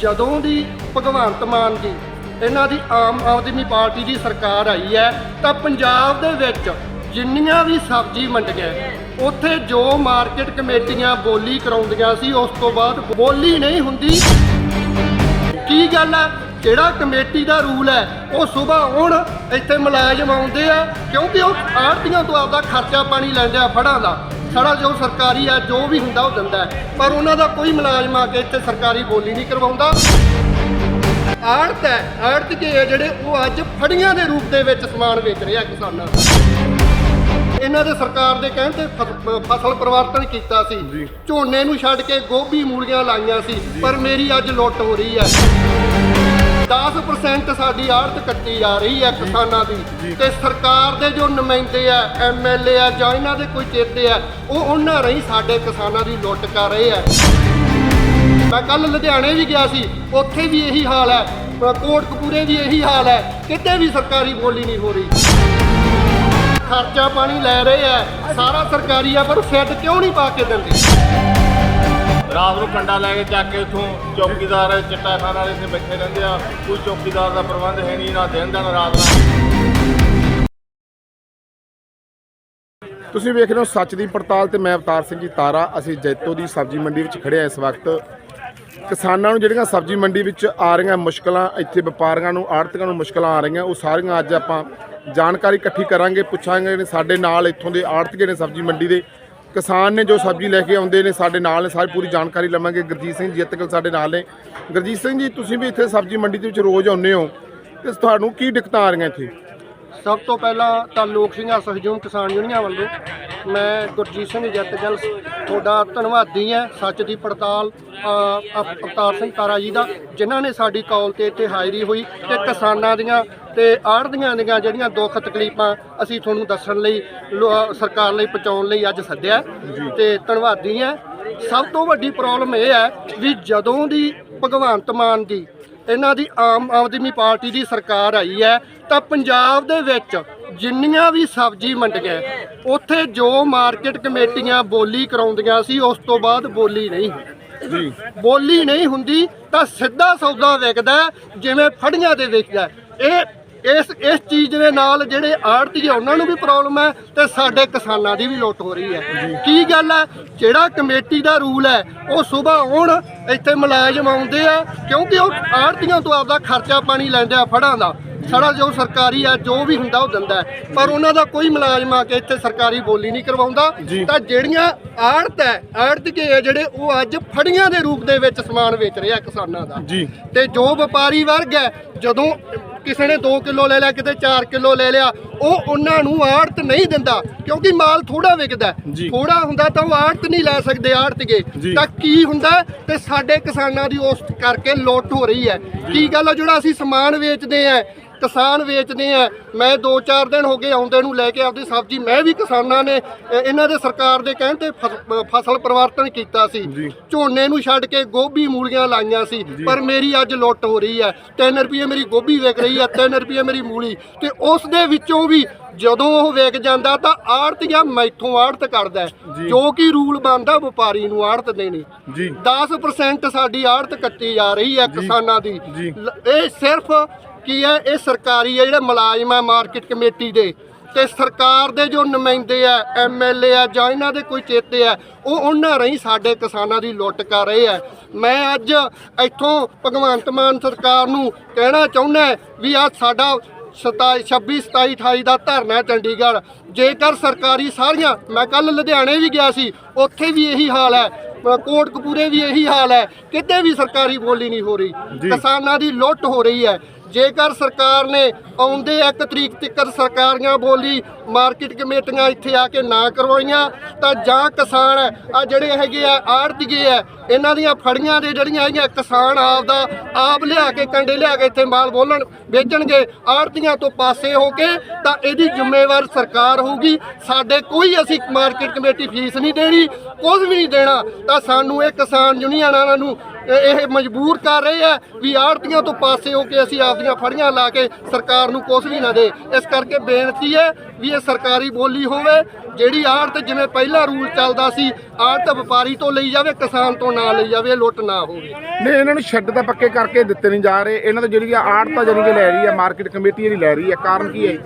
ਜਦੋਂ ਦੀ ਭਗਵੰਤ ਮਾਨ ਜੀ ਇਹਨਾਂ ਦੀ ਆਮ ਆਦਮੀ ਪਾਰਟੀ ਦੀ ਸਰਕਾਰ ਆਈ ਹੈ, ਤਾਂ ਪੰਜਾਬ ਦੇ ਵਿੱਚ ਜਿੰਨੀਆਂ ਵੀ ਸਬਜ਼ੀ ਮੰਡੀਆਂ ਉੱਥੇ ਜੋ ਮਾਰਕੀਟ ਕਮੇਟੀਆਂ ਬੋਲੀ ਕਰਾਉਂਦੀਆਂ ਸੀ, ਉਸ ਤੋਂ ਬਾਅਦ ਬੋਲੀ ਨਹੀਂ ਹੁੰਦੀ। ਕੀ ਗੱਲ ਹੈ ਜਿਹੜਾ ਕਮੇਟੀ ਦਾ ਰੂਲ ਹੈ, ਉਹ ਸਵੇਰ ਆਉਣ ਇੱਥੇ ਮੁਲਾਜ਼ਮ ਆਉਂਦੇ ਆ, ਕਿਉਂਕਿ ਉਹ ਆੜਤੀਆਂ ਤੋਂ ਆਪਦਾ ਖਰਚਾ ਪਾਣੀ ਲੈਂਦੇ ਆ, ਫੜਾਂ ਦਾ। ਸਾਰਾ ਜੋ ਸਰਕਾਰੀ ਆ ਜੋ ਵੀ ਹੁੰਦਾ ਉਹ ਦਿੰਦਾ। ਪਰ ਉਹਨਾਂ ਦਾ ਕੋਈ ਮੁਲਾਜ਼ਮ ਆ ਕੇ ਇੱਥੇ ਸਰਕਾਰੀ ਬੋਲੀ ਨਹੀਂ ਕਰਵਾਉਂਦਾ। ਆੜਤ ਹੈ ਆੜਤ ਕੇ ਜਿਹੜੇ ਉਹ ਅੱਜ ਫੜੀਆਂ ਦੇ ਰੂਪ ਦੇ ਵਿੱਚ ਸਮਾਨ ਵੇਚ ਰਿਹਾ ਕਿਸਾਨਾਂ ਇਹਨਾਂ ਦੇ ਸਰਕਾਰ ਦੇ ਕਹਿਣ ਤੇ ਫਸ- ਫਸਲ ਪਰਿਵਰਤਨ ਕੀਤਾ ਸੀ। ਝੋਨੇ ਨੂੰ ਛੱਡ ਕੇ ਗੋਭੀ ਮੂਲੀਆਂ ਲਾਈਆਂ ਸੀ ਪਰ ਮੇਰੀ ਅੱਜ ਲੁੱਟ ਹੋ ਰਹੀ ਹੈ। 10% ਸਾਡੀ ਆੜਤ ਕੱਟੀ ਜਾ ਰਹੀ ਹੈ ਕਿਸਾਨਾਂ ਦੀ। ਤੇ ਸਰਕਾਰ ਦੇ ਜੋ ਨੁਮਾਇੰਦੇ ਆ ਐਮਐਲਏ ਆ ਜਾਂ ਇਹਨਾਂ ਦੇ ਕੋਈ ਚੇਤੇ ਆ ਉਹ ਉਹਨਾਂ ਰਹੀ ਸਾਡੇ ਕਿਸਾਨਾਂ ਦੀ ਲੁੱਟ ਕਰ ਰਹੇ ਆ। ਮੈਂ ਕੱਲ ਲੁਧਿਆਣੇ ਵੀ ਗਿਆ ਸੀ ਉੱਥੇ ਵੀ ਇਹੀ ਹਾਲ ਹੈ। ਕੋਟਕਪੂਰੇ ਵੀ ਇਹੀ ਹਾਲ ਹੈ। ਕਿਤੇ ਵੀ ਸਰਕਾਰੀ ਬੋਲੀ ਨਹੀਂ ਹੋ ਰਹੀ। ਖਰਚਾ ਪਾਣੀ ਲੈ ਰਹੇ ਆ ਸਾਰਾ ਸਰਕਾਰੀ ਆ ਪਰ ਫਿੱਟ ਕਿਉਂ ਨਹੀਂ ਪਾ ਕੇ ਦਿੰਦੇ? ਰਾਤ ਨੂੰ ਕੰਡਾ ਲੈ ਕੇ ਚੱਕ ਕੇ ਉਥੋਂ ਚੌਕੀਦਾਰ ਚਿੱਟਾ ਖਾਣ ਵਾਲੇ ਇੱਥੇ ਬੈਠੇ ਰਹਿੰਦੇ ਆ। ਕੋਈ ਚੌਕੀਦਾਰ ਦਾ ਪ੍ਰਬੰਧ ਹੈ ਨਹੀਂ, ਨਾ ਦਿਨ ਦਾ ਨਾ ਰਾਤ। ਦਾ ਤੁਸੀਂ ਵੇਖ ਰਹੇ ਹੋ ਸੱਚ ਦੀ ਪੜਤਾਲ ਤੇ ਮੈਂ ਅਵਤਾਰ ਸਿੰਘ ਜੀ ਤਾਰਾ। ਅਸੀਂ ਜੈਤੋ ਦੀ ਸਬਜ਼ੀ ਮੰਡੀ ਵਿੱਚ ਖੜੇ ਆ ਇਸ ਵਕਤ। ਕਿਸਾਨਾਂ ਨੂੰ ਜਿਹੜੀਆਂ ਸਬਜ਼ੀ ਮੰਡੀ ਵਿੱਚ ਆ ਰਹੀਆਂ ਮੁਸ਼ਕਲਾਂ, ਇੱਥੇ ਵਪਾਰੀਆਂ ਨੂੰ ਆੜਤੀਆਂ ਨੂੰ ਮੁਸ਼ਕਲਾਂ ਆ ਰਹੀਆਂ, ਉਹ ਸਾਰੀਆਂ ਅੱਜ ਆਪਾਂ ਜਾਣਕਾਰੀ ਇਕੱਠੀ ਕਰਾਂਗੇ, ਪੁੱਛਾਂਗੇ ਸਾਡੇ ਨਾਲ ਇੱਥੋਂ ਦੇ ਆੜਤੀਏ ਨੇ ਸਬਜ਼ੀ ਮੰਡੀ ਦੇ। ਕਿਸਾਨ ਨੇ ਜੋ ਸਬਜ਼ੀ ਲੈ ਕੇ ਆਉਂਦੇ ਨੇ ਸਾਡੇ ਨਾਲ ਨੇ, ਸਾਰੀ ਪੂਰੀ ਜਾਣਕਾਰੀ ਲਵਾਂਗੇ। ਗੁਰਜੀਤ ਸਿੰਘ ਜੀ ਜੀਤਕਲ ਸਾਡੇ ਨਾਲ ਨੇ। ਗੁਰਜੀਤ ਸਿੰਘ ਜੀ, ਤੁਸੀਂ ਵੀ ਇੱਥੇ ਸਬਜ਼ੀ ਮੰਡੀ ਦੇ ਵਿੱਚ ਰੋਜ਼ ਆਉਂਦੇ ਹੋ। ਤੇ ਤੁਹਾਨੂੰ ਕੀ ਦਿੱਕਤਾਂ ਆ ਰਹੀਆਂ ਇੱਥੇ? ਸਭ ਤੋਂ ਪਹਿਲਾਂ ਤਾਂ ਲੋਕ ਸਿੰਘਾਂ ਸਹਿਯੋਗ ਕਿਸਾਨ ਯੂਨੀਅਨ ਵੱਲੋਂ ਮੈਂ ਗੁਰਜੀਤ ਸਿੰਘ ਜੱਤਜਲ ਤੁਹਾਡਾ ਧੰਨਵਾਦੀ ਹਾਂ ਸੱਚ ਦੀ ਪੜਤਾਲ ਅ, ਅਵਤਾਰ ਸਿੰਘ ਤਾਰਾ ਜੀ ਦਾ ਜਿਨ੍ਹਾਂ ਨੇ ਸਾਡੀ ਕਾਲ ਤੇ ਇੱਥੇ ਹਾਜ਼ਰੀ ਹੋਈ ਤੇ ਕਿਸਾਨਾਂ ਦੀਆਂ ਤੇ ਆੜ੍ਹਤੀਆਂ ਦੀਆਂ ਜਿਹੜੀਆਂ ਦੁੱਖ ਤਕਲੀਫਾਂ ਅਸੀਂ ਤੁਹਾਨੂੰ ਦੱਸਣ ਲਈ ਲੋ- ਸਰਕਾਰ ਲਈ ਪਹੁੰਚਾਉਣ ਲਈ ਅੱਜ ਸੱਦਿਆ। ਤੇ ਧੰਨਵਾਦੀ ਹਾਂ। ਸਭ ਤੋਂ ਵੱਡੀ ਪ੍ਰੋਬਲਮ ਇਹ ਹੈ ਵੀ ਜਦੋਂ ਦੀ ਭਗਵੰਤ ਮਾਨ ਦੀ ਇਹਨਾਂ ਦੀ ਆਮ ਆਦਮੀ ਪਾਰਟੀ ਦੀ ਸਰਕਾਰ ਆਈ ਹੈ ਤਾਂ ਪੰਜਾਬ ਦੇ ਵਿੱਚ ਜਿੰਨੀਆਂ ਵੀ ਸਬਜ਼ੀ ਮੰਡੀਆਂ ਉੱਥੇ ਜੋ ਮਾਰਕੀਟ ਕਮੇਟੀਆਂ ਬੋਲੀ ਕਰਾਉਂਦੀਆਂ ਸੀ ਉਸ ਤੋਂ ਬਾਅਦ ਬੋਲੀ ਨਹੀਂ ਜੀ ਬੋਲੀ ਨਹੀਂ ਹੁੰਦੀ ਤਾਂ ਸਿੱਧਾ ਸੌਦਾ ਵਿਕਦਾ ਜਿਵੇਂ ਫੜੀਆਂ ਦੇ ਵਿਕਦਾ। ਇਹ ਇਸ ਇਸ ਚੀਜ਼ ਦੇ ਨਾਲ ਜਿਹੜੇ ਆੜਤੀ ਆ ਉਹਨਾਂ ਨੂੰ ਵੀ ਪ੍ਰੋਬਲਮ ਹੈ ਤੇ ਸਾਡੇ ਕਿਸਾਨਾਂ ਦੀ ਵੀ ਲੁੱਟ ਹੋ ਰਹੀ ਹੈ। ਕੀ ਗੱਲ ਹੈ? ਜਿਹੜਾ ਕਮੇਟੀ ਦਾ ਰੂਲ ਹੈ ਉਹ ਸਵੇਰ ਆਉਣ ਇੱਥੇ ਮੁਲਾਜ਼ਮ ਆਉਂਦੇ ਆ ਕਿਉਂਕਿ ਉਹ ਆੜਤੀਆਂ ਤੋਂ ਆਪਦਾ ਖਰਚਾ ਪਾਣੀ ਲੈਂਦੇ ਆ ਫੜਾਂ ਦਾ। ਸਾਰਾ ਜੋ ਸਰਕਾਰੀ ਆ ਜੋ ਵੀ ਹੁੰਦਾ ਉਹ ਦਿੰਦਾ ਹੈ। ਪਰ ਉਹਨਾਂ ਦਾ ਕੋਈ ਮੁਲਾਜ਼ਮ ਆ ਕੇ ਇੱਥੇ ਸਰਕਾਰੀ ਬੋਲੀ ਨਹੀਂ ਕਰਵਾਉਂਦਾ। ਤਾਂ ਜਿਹੜੀਆਂ ਆੜਤ ਹੈ ਆੜਤ ਕੇ ਜਿਹੜੇ ਉਹ ਅੱਜ ਫੜੀਆਂ ਦੇ ਰੂਪ ਦੇ ਵਿੱਚ ਸਮਾਨ ਵੇਚ ਰਿਹਾ ਕਿਸਾਨਾਂ ਦਾ। ਤੇ ਜੋ ਵਪਾਰੀ ਵਰਗ ਹੈ ਜਦੋਂ ਕਿਸੇ ਨੇ 2 ਕਿਲੋ ਲੈ ਲਿਆ ਕਿਤੇ 4 ਕਿਲੋ ਲੈ ਲਿਆ ਉਹ ਉਹਨਾਂ ਨੂੰ ਆੜਤ ਨਹੀਂ ਦਿੰਦਾ ਕਿਉਂਕਿ ਮਾਲ ਥੋੜਾ ਵਿਕਦਾ। ਥੋੜਾ ਹੁੰਦਾ ਤਾਂ ਉਹ ਆੜਤ ਨਹੀਂ ਲੈ ਸਕਦੇ ਆੜਤਗੇ ਜੀ। ਤਾਂ ਕੀ ਹੁੰਦਾ ਤੇ ਸਾਡੇ ਕਿਸਾਨਾਂ ਦੀ ਉਸ ਕਰਕੇ ਲੁੱਟ ਹੋ ਰਹੀ ਹੈ। ਕੀ ਗੱਲ ਜਿਹੜਾ ਅਸੀਂ ਸਮਾਨ ਵੇਚਦੇ ਆ ਕਿਸਾਨ ਵੇਚਦੇ ਆ। ਮੈਂ 2-4 ਦਿਨ ਹੋ ਗਏ ਆਉਂਦੇ ਨੂੰ ਲੈ ਕੇ ਆਪਦੀ ਸਬਜ਼ੀ ਮੈਂ ਵੀ ਕਿਸਾਨਾਂ ਨੇ ਇਹਨਾਂ ਦੇ ਸਰਕਾਰ ਦੇ ਕਹਿਣ ਤੇ ਫਸ- ਫਸਲ ਪਰਿਵਰਤਨ ਕੀਤਾ ਸੀ। ਜੀ। ਝੋਨੇ ਨੂੰ ਛੱਡ ਕੇ ਗੋਭੀ ਮੂਲੀਆਂ ਲਾਈਆਂ ਸੀ ਪਰ ਮੇਰੀ ਅੱਜ ਲੁੱਟ ਹੋ ਰਹੀ ਹੈ। 3 ਰੁਪਏ ਮੇਰੀ ਗੋਭੀ ਵਿਕ ਰਹੀ ਹੈ 3 ਰੁਪਏ ਮੇਰੀ ਮੂਲੀ। ਤੇ ਉਸ ਦੇ ਵਿੱਚੋਂ ਵੀ ਜਦੋਂ ਉਹ ਵਿਕ ਜਾਂਦਾ ਤਾਂ ਆੜਤੀਆਂ ਮੈਥੋਂ ਆੜਤ ਕਰਦਾ। ਜੀ। ਜੋ ਕਿ ਰੂਲ ਬਣਦਾ ਵਪਾਰੀ ਨੂੰ ਆੜਤ ਦੇਣੀ। ਜੀ। 10% ਸਾਡੀ ਆੜਤ ਕੱਟੀ ਜਾ ਰਹੀ ਹੈ ਕਿਸਾਨਾਂ ਦੀ। ਜੀ। ਇਹ ਸਿਰਫ ਕੀ ਹੈ ਇਹ ਸਰਕਾਰੀ ਹੈ ਜਿਹੜੇ ਮੁਲਾਜ਼ਮ ਹੈ ਮਾਰਕੀਟ ਕਮੇਟੀ ਦੇ। ਤੇ ਸਰਕਾਰ ਦੇ ਜੋ ਨੁਮਾਇੰਦੇ ਆ ਐਮਐਲਏ ਆ ਜਾਂ ਇਹਨਾਂ ਦੇ ਕੋਈ ਚੇਤੇ ਆ ਉਹ ਉਹਨਾਂ ਰਹੀ ਸਾਡੇ ਕਿਸਾਨਾਂ ਦੀ ਲੁੱਟ ਕਰ ਰਹੇ ਆ। ਮੈਂ ਅੱਜ ਇੱਥੋਂ ਭਗਵੰਤ ਮਾਨ ਸਰਕਾਰ ਨੂੰ ਕਹਿਣਾ ਚਾਹੁੰਦਾ ਵੀ ਆ ਸਾਡਾ 27 26 27 28 ਦਾ ਧਰਨਾ ਚੰਡੀਗੜ੍ਹ। ਜੇਕਰ ਸਰਕਾਰੀ ਸਾਰੀਆਂ ਮੈਂ ਕੱਲ ਲੁਧਿਆਣੇ ਵੀ ਗਿਆ ਸੀ ਉੱਥੇ ਵੀ ਇਹੀ ਹਾਲ ਹੈ। ਅ, ਕੋਟਕਪੂਰੇ ਵੀ ਇਹੀ ਹਾਲ ਹੈ। ਕਿਤੇ ਵੀ ਸਰਕਾਰੀ ਬੋਲੀ ਨਹੀਂ ਹੋ ਰਹੀ। ਕਿਸਾਨਾਂ ਦੀ ਲੁੱਟ ਹੋ ਰਹੀ ਹੈ। ਜੇਕਰ ਸਰਕਾਰ ਨੇ ਆਉਂਦੇ ਇੱਕ ਤਰੀਕ ਤੱਕ ਸਰਕਾਰੀਆਂ ਬੋਲੀ ਮਾਰਕੀਟ ਕਮੇਟੀਆਂ ਇੱਥੇ ਆ ਕੇ ਨਾ ਕਰਵਾਈਆਂ, ਤਾਂ ਜਾਂ ਕਿਸਾਨ ਆ ਜਿਹੜੇ ਹੈਗੇ ਆ ਆੜਤੀਏ ਆ ਇਹਨਾਂ ਦੀਆਂ ਫੜੀਆਂ ਦੇ ਜਿਹੜੀਆਂ ਹੈਗੀਆਂ ਕਿਸਾਨ ਆਪ ਦਾ ਆਪ ਲਿਆ ਕੇ ਕੰਡੇ ਲਿਆ ਕੇ ਇੱਥੇ ਮਾਲ ਬੋਲਣ ਵੇਚਣਗੇ, ਆੜਤੀਆਂ ਤੋਂ ਪਾਸੇ ਹੋ ਕੇ ਤਾਂ ਇਹਦੀ ਜ਼ਿੰਮੇਵਾਰ ਸਰਕਾਰ ਹੋਊਗੀ। ਸਾਡੇ ਕੋਈ ਅਸੀਂ ਮਾਰਕੀਟ ਕਮੇਟੀ ਫੀਸ ਨਹੀਂ ਦੇਣੀ, ਕੁਝ ਵੀ ਨਹੀਂ ਦੇਣਾ, ਤਾਂ ਸਾਨੂੰ ਇਹ ਕਿਸਾਨ ਯੂਨੀਅਨਾਂ ਨੂੰ ਇਹ ਮਜਬੂਰ ਕਰ ਰਹੇ ਆ ਵੀ ਆੜਤੀਆਂ ਤੋਂ ਪਾਸੇ ਹੋ ਕੇ ਅਸੀਂ ਆਪਦੀਆਂ ਫੜੀਆਂ ਲਾ ਕੇ ਸਰਕਾਰ ਨੂੰ ਕੁਝ ਵੀ ਨਾ ਦੇ। ਇਸ ਕਰਕੇ ਬੇਨਤੀ ਹੈ ਵੀ ਇਹ ਸਰਕਾਰੀ ਬੋਲੀ ਹੋਵੇ, ਜਿਹੜੀ ਆੜਤ ਜਿਵੇਂ ਪਹਿਲਾ ਰੂਲ ਚੱਲਦਾ ਸੀ, ਆੜਤ ਵਪਾਰੀ ਤੋਂ ਲਈ ਜਾਵੇ, ਕਿਸਾਨ ਤੋਂ ਨਾ ਲਈ ਜਾਵੇ ਲੁੱਟ ਨਾ ਹੋਵੇ। ਨਹੀਂ, ਇਹਨਾਂ ਨੂੰ ਸ਼ੈੱਡ ਤਾਂ ਪੱਕੇ ਕਰਕੇ ਦਿੱਤੇ ਨਹੀਂ ਜਾ ਰਹੇ। ਇਹਨਾਂ ਤੋਂ ਜਿਹੜੀ ਆੜਤਾ ਜਿਹੜੀ ਕਿ ਲੈ ਰਹੀ ਹੈ ਮਾਰਕੀਟ ਕਮੇਟੀ ਜਿਹੜੀ ਲੈ ਰਹੀ ਹੈ ਕਾਰਨ ਕੀ ਹੈ